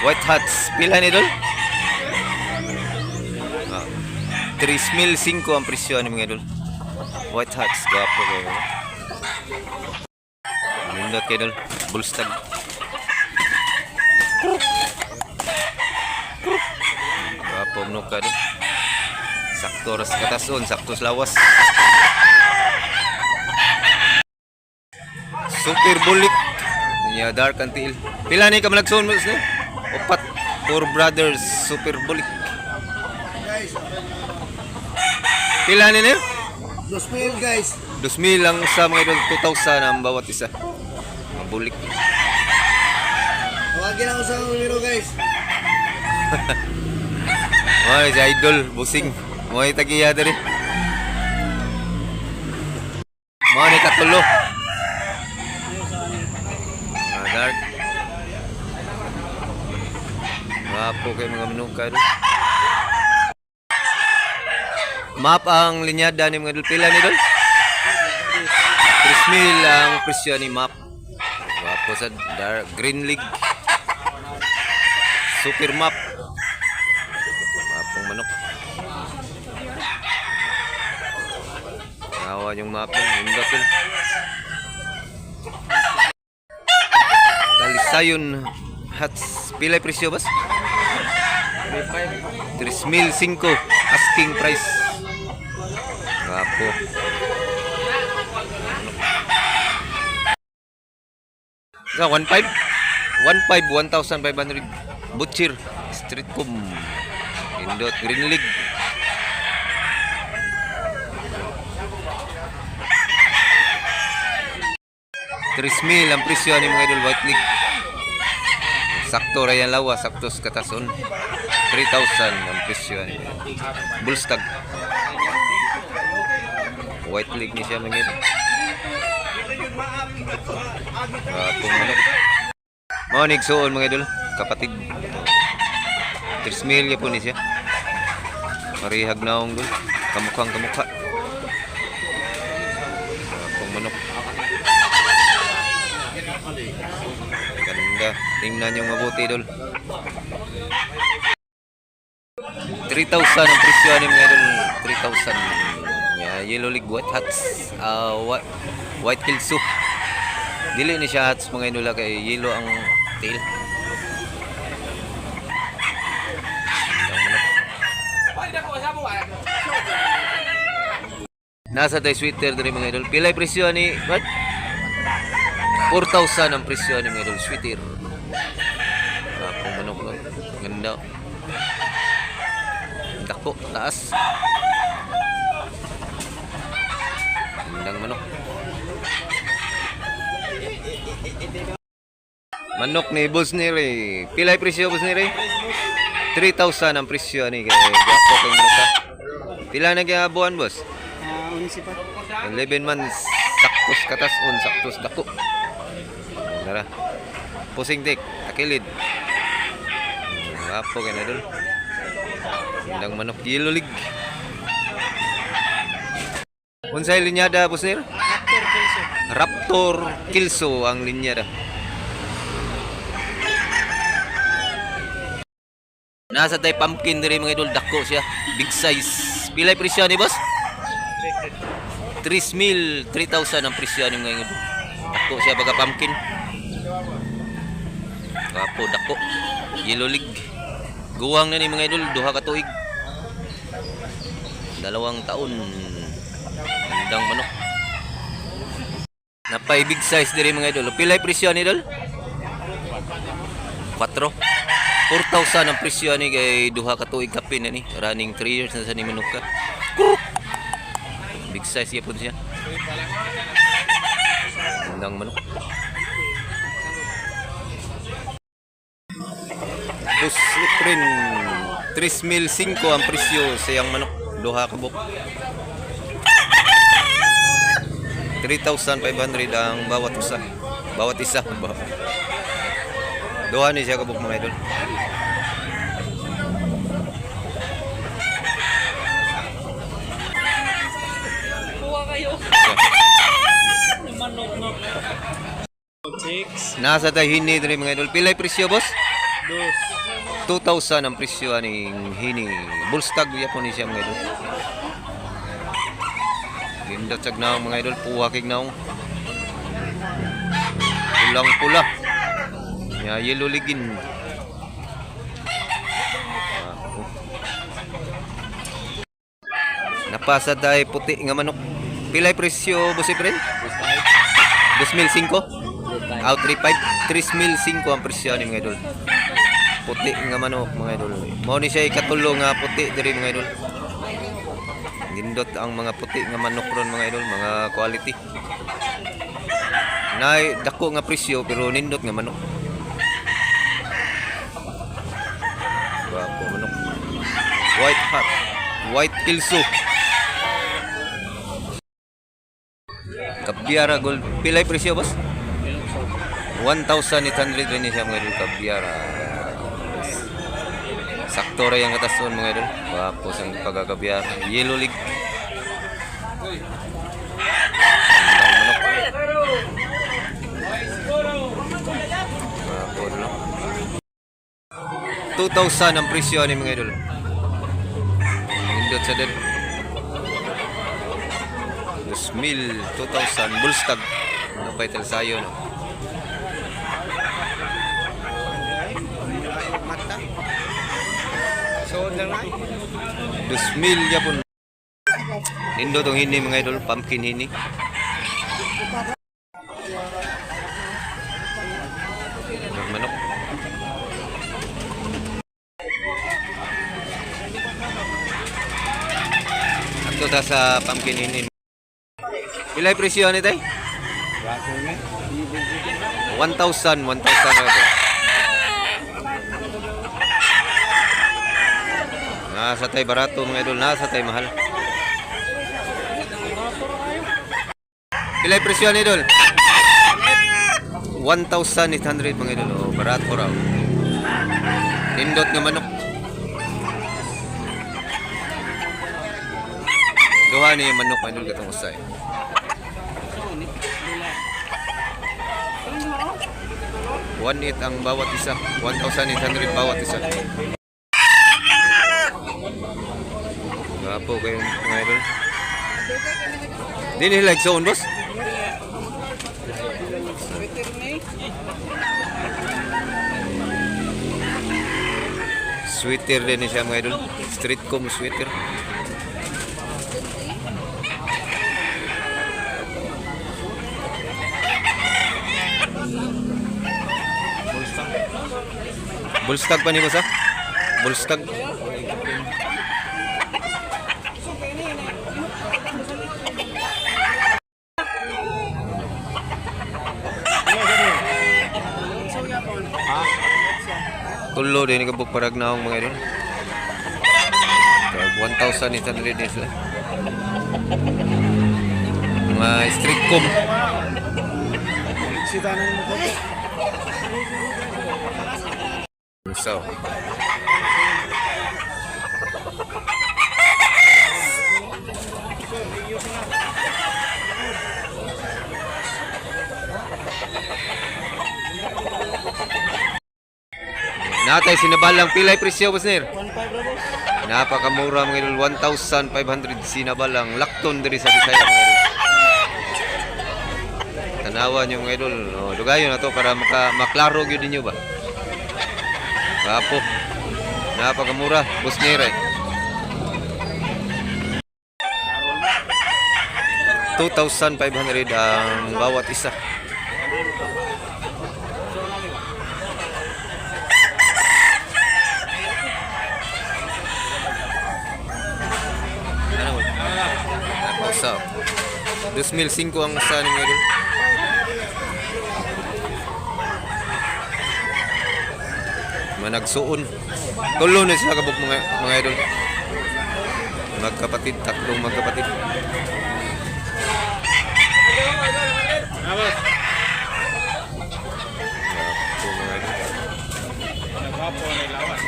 White hats. Pila ni Dol? Ah. 3,500 ang presyo ni mga idol. White hats. Gwapo ko. Nindot kayo Dol. Bulstag. Gwapo mo ka Dol. Sakto ras katason. Sakto sa lawas. Super bulik. Nya dark until. Pila ni ka malagson mo sir? Opat. Four brothers super bulik. Pila ni ni? Dos mil guys. 2,000 lang sa mga idol 2,000 ang bawat isa. Mabulik. Tawagin ako sa numero guys. Ay, si idol busing. Mo tagiya diri. Mo ni katulo. Dark. Wapo kay mga manuka dol. Map ang linyada ni mga dol. Pila ni dol? 3,000 ang presyo ni map. Wapo sa dark green league. Super map. Mapong manok. Nawa yung map yun. Yung dapil. Talisayon hats. Pilay presyo bas? 3,005 asking price. Gapo. Sa 1.5? 1.5, 1,500. Butcher. Street com. Indot Green League. Tris mil ang presyo ni mga idol White League. Sakto ra yan lawa, sakto sa katason. 3,000 ang presyo ni Bullstag. White League ni siya mga idol. Ah, kung manok. Morning suon mga idol, kapatid. 3 mil po ni siya. Marihag na akong dul. Kamukhang kamukha. Ah, kung manok. Ganda. Tingnan yung mabuti dul. 3,000 ang presyo ni mga idol. 3,000. Yeah, yellow league white hats. Ah, white, white kilso. Dili ni siya hats mga idol ah, kay yellow ang tail. Nasa tayo sweater diri mga idol. Pilay presyo ni what? 4,000 ang presyo ni sweater. Ah, pang manok no. Ganda. Dako, taas. Gandang manok. Manok ni Boss Ray. Pilay presyo Boss Ray? 3,000 ang presyo ni kay Gapo kay manok ka. Pila na kaya buwan boss? Ah, unisi pa. 11 months saktos katas un saktos dako. Tara. Pusing dik, akilid. Gapo kay na dul. Indang manok league. Unsay linyada? Ray? After peso. Raptor Kilso ang linya da. Nasa tay pumpkin diri mga idol dako siya. Big size. Pilay presyo ni boss? 3,000, 3,000 ang presyo ni mga idol. Dako siya baga pumpkin. Kapo dako. Yellow league. Guwang na ni mga idol duha ka tuig. Dalawang taon. Gandang manok. Napay big size diri mga idol. Pilay presyo ni idol? 4. 4,000 ang presyo ni kay duha ka tuig kapin ni. Running 3 years na sa ni Manuka. Kuruk! Big size yapon siya. Gandang manok. Bus Liprin 3,500 ang presyo sa iyang manok. Duha ka buk. 3,500 ang bawat isa. Bawat isa. Ba- Duha ni siya kabuk mga idol. Kuha kayo. Manok no. Six. Nasa tayo hini diri mga idol. Pilay presyo boss? Dos. 2,000 ang presyo aning hini. Bullstag yapon ni siya mga idol. Gindot sag naong mga idol, puwakig naong. Pulang pula. Ya yellow ligin. Napasa dai puti nga manok. Pilay presyo boss Efren? 2005? Out 35 3,005 ang presyo ni mga idol. Puti nga manok mga idol. Mao ni siya ikatulo nga puti diri mga idol. Gindot ang mga puti nga manok ron mga idol, mga quality. Nay dako nga presyo pero nindot nga manok. Wapo manok. White hat, white kilso. Kabyara gold. Pilay presyo boss? 1,800 rin siya mga idol kabyara. Sakto rin ang katason mga idol. Wapos ang pagkakabyara. Yellow League. Wapo no? 2,000 ang presyo ni mga idol. Indot sa din. 2,000, 2,000. Bullstag. Ano pa ital sayo no? Sood lang na. 2,000 yapon. Nindo tong hini mga idol, pumpkin hini. Manok. Ato ta sa pumpkin hini. Pilay presyo ni tay? Rato na. 1,000, 1,000 na ito. Nasa tay barato mga idol, nasa tay mahal. Pilay presyo ni idol? 1,800 mga idol, oh, barato raw. Nindot nga manok. Duha ni manok mga idol katong usay. One eight ang bawat isa. 1,800 bawat isa. Gapo kayo mga idol. Di nila like zone boss? Sweater din siya mga idol. Street com sweater. Bullstag pa ni boss ha? Bullstag. Tulo din ka parag na akong mga idol. Kaya 1,800 din sila. Mga street com. So. Natay sinabalang pilay presyo boss nir. 1.5 na boss. Napakamura mga idol 1,500 sinabalang lakton diri sa Bisaya mga idol. Tanawan yung mga idol. Oh, dugayon na to para maka maklaro gyud ninyo ba. Gapo. Napakamura, boss nir eh. 2,500 ang bawat isa. Ano mo? Napausaw. 2,500 ang usahan ng idol. Managsuon. Tulo na sila kabuk mga, mga idol. Magkapatid, tatlong magkapatid. Na boss. Gapo, mga idol. Nagwapo na lawas.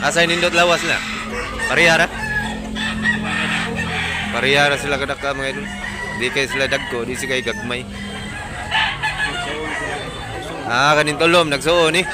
Asa nindot lawas na? Parihara? Parihara sila kadaka mga idol. Di kay sila dagko, di si gagmay. Ah, kanin tolom, nagsuon eh.